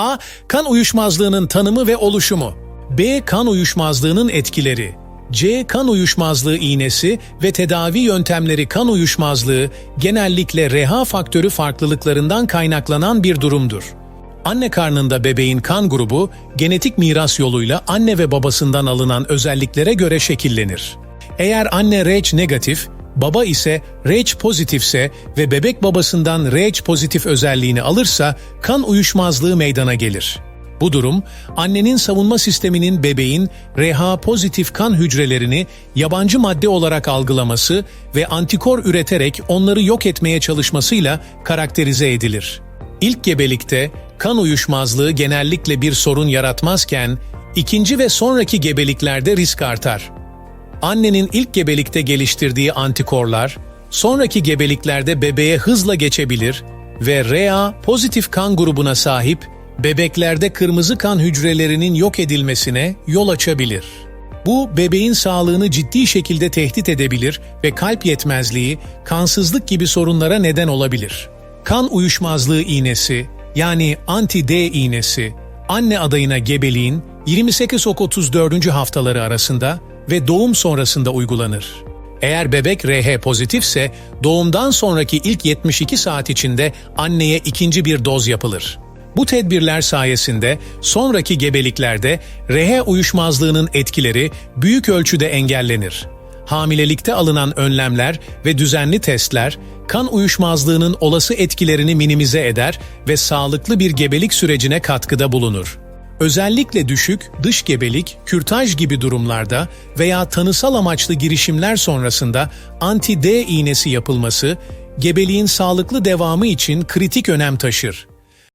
A. Kan uyuşmazlığının tanımı ve oluşumu. B. Kan uyuşmazlığının etkileri. C. Kan uyuşmazlığı iğnesi ve tedavi yöntemleri kan uyuşmazlığı genellikle RH faktörü farklılıklarından kaynaklanan bir durumdur. Anne karnında bebeğin kan grubu genetik miras yoluyla anne ve babasından alınan özelliklere göre şekillenir. Eğer anne Rh negatif, baba ise Rh pozitifse ve bebek babasından Rh pozitif özelliğini alırsa kan uyuşmazlığı meydana gelir. Bu durum, annenin savunma sisteminin bebeğin RH pozitif kan hücrelerini yabancı madde olarak algılaması ve antikor üreterek onları yok etmeye çalışmasıyla karakterize edilir. İlk gebelikte kan uyuşmazlığı genellikle bir sorun yaratmazken, ikinci ve sonraki gebeliklerde risk artar. Annenin ilk gebelikte geliştirdiği antikorlar, sonraki gebeliklerde bebeğe hızla geçebilir ve RA pozitif kan grubuna sahip bebeklerde kırmızı kan hücrelerinin yok edilmesine yol açabilir. Bu bebeğin sağlığını ciddi şekilde tehdit edebilir ve kalp yetmezliği, kansızlık gibi sorunlara neden olabilir. Kan uyuşmazlığı iğnesi yani anti-D iğnesi anne adayına gebeliğin 28-34. haftaları arasında ve doğum sonrasında uygulanır. Eğer bebek RH pozitifse doğumdan sonraki ilk 72 saat içinde anneye ikinci bir doz yapılır. Bu tedbirler sayesinde sonraki gebeliklerde RH uyuşmazlığının etkileri büyük ölçüde engellenir. Hamilelikte alınan önlemler ve düzenli testler kan uyuşmazlığının olası etkilerini minimize eder ve sağlıklı bir gebelik sürecine katkıda bulunur. Özellikle düşük, dış gebelik, kürtaj gibi durumlarda veya tanısal amaçlı girişimler sonrasında anti-D iğnesi yapılması, gebeliğin sağlıklı devamı için kritik önem taşır.